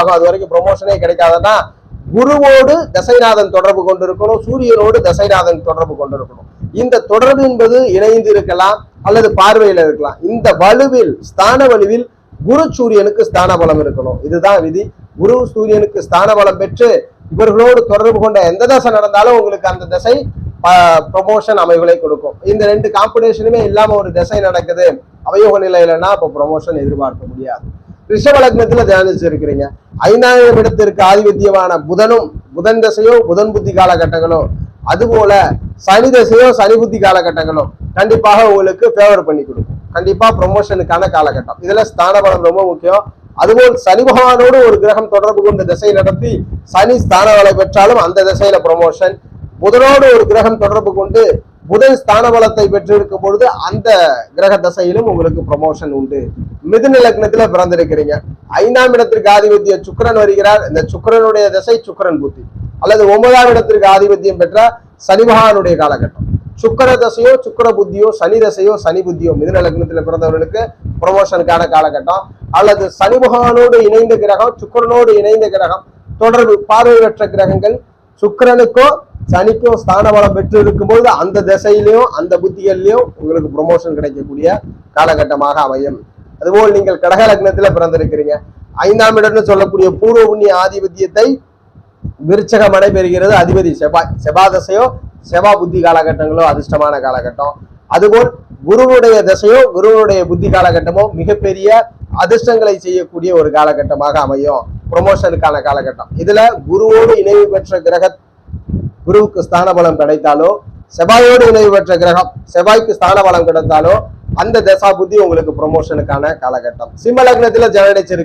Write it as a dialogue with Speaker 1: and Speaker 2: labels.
Speaker 1: ஆகும். அது வரைக்கும் ப்ரொமோஷனே கிடைக்காதுன்னா குருவோடு தசைநாதன் தொடர்பு கொண்டிருக்கணும் சூரியனோடு தசைநாதன் தொடர்பு கொண்டிருக்கணும். இந்த தொடர்பு என்பது இணைந்து இருக்கலாம் அல்லது பார்வையில் இருக்கலாம். இந்த வலுவில் ஸ்தான வலுவில் குரு சூரியனுக்கு ஸ்தான பலம் இருக்கணும். இதுதான் விதி. குரு சூரியனுக்கு ஸ்தான பலம் பெற்று இவர்களோடு தொடர்பு கொண்ட எந்த தசை நடந்தாலும் உங்களுக்கு அந்த தசை ப்ரொமோஷன் அமைவுகளை கொடுக்கும். இந்த ரெண்டு காம்படிஷனுமே இல்லாம ஒரு திசை நடக்குது. அவயோக நிலையிலன்னா அப்போ ப்ரொமோஷன் எதிர்பார்க்க முடியாது. ரிஷபலக்னத்துல தியானிச்சிருக்கிறீங்க. ஐந்தாயிரம் இடத்திற்கு ஆதிபத்தியமான புதனும் புதன் தசையோ புதன் புத்தி காலகட்டங்களோ அதுபோல சனி தசையோ சனி புத்தி காலகட்டங்களோ கண்டிப்பாக உங்களுக்கு ஃபேவர் பண்ணி கொடுக்கும். கண்டிப்பா ப்ரொமோஷனுக்கான காலகட்டம். இதுல ஸ்தான பலம் ரொம்ப முக்கியம். அதுபோல் சனி பகவானோடு ஒரு கிரகம் தொடர்பு கொண்டு திசை நடத்தி சனி ஸ்தான வலை பெற்றாலும் அந்த திசையில ப்ரொமோஷன் புதனோடு ஒரு கிரகம் தொடர்பு கொண்டு புதன் ஸ்தான பலத்தை பெற்றிருக்கும் பொழுது அந்த கிரக தசையிலும் உங்களுக்கு ப்ரமோஷன் உண்டு. மிதுன லக்னத்துல பிறந்திருக்கிறீங்க. ஐந்தாம் இடத்திற்கு ஆதிபத்திய சுக்கரன் வருகிறார். இந்த சுக்கரனுடைய தசை சுக்கரன் புத்தி. அல்லது ஒன்பதாம் இடத்திற்கு ஆதிபத்தியம் பெற்ற சனிமகானுடைய காலகட்டம். சுக்கர தசையோ சுக்கர புத்தியோ சனி தசையோ சனி புத்தியோ மிதுன லக்னத்துல பிறந்தவர்களுக்கு ப்ரொமோஷனுக்கான காலகட்டம். அல்லது சனிமகானோடு இணைந்த கிரகம் சுக்கிரனோடு இணைந்த கிரகம். தொடர்பு பார்வையற்ற கிரகங்கள் சுக்கிரனுக்கோ சனிக்கும் ஸ்தான பலம் பெற்று இருக்கும்போது அந்த திசையிலையும் அந்த புத்திகள்லையும் உங்களுக்கு ப்ரொமோஷன் கிடைக்கக்கூடிய காலகட்டமாக அமையும். அதுபோல் நீங்கள் கடக லக்னத்தில் பிறந்திருக்கிறீங்க. ஐந்தாம் இடம்னு சொல்லக்கூடிய பூர்வ புண்ணிய ஆதிபத்தியத்தை விருச்சகம் நடைபெறுகிறது அதிபதி செவ்வாய் செவ்வாய் தசையோ செவ்வாய் புத்தி காலகட்டங்களோ அதிர்ஷ்டமான காலகட்டம். அதுபோல் குருவுடைய தசையோ குருவுடைய புத்தி காலகட்டமோ மிகப்பெரிய அதிர்ஷ்டங்களை செய்யக்கூடிய ஒரு காலகட்டமாக அமையும். ப்ரொமோஷனுக்கான காலகட்டம். இதுல குருவோடு இணைவு பெற்ற கிரக குருவுக்கு ஸ்தான பலம் கிடைத்தாலோ செவ்வாயோடு இணைவு பெற்ற கிரகம் செவ்வாய்க்கு ஸ்தான பலம் கிடைத்தாலோ அந்த தசா புத்தி உங்களுக்கு ப்ரொமோஷனுக்கான காலகட்டம். சிம்ம லக்னத்துல ஜனடிச்சிருக்கு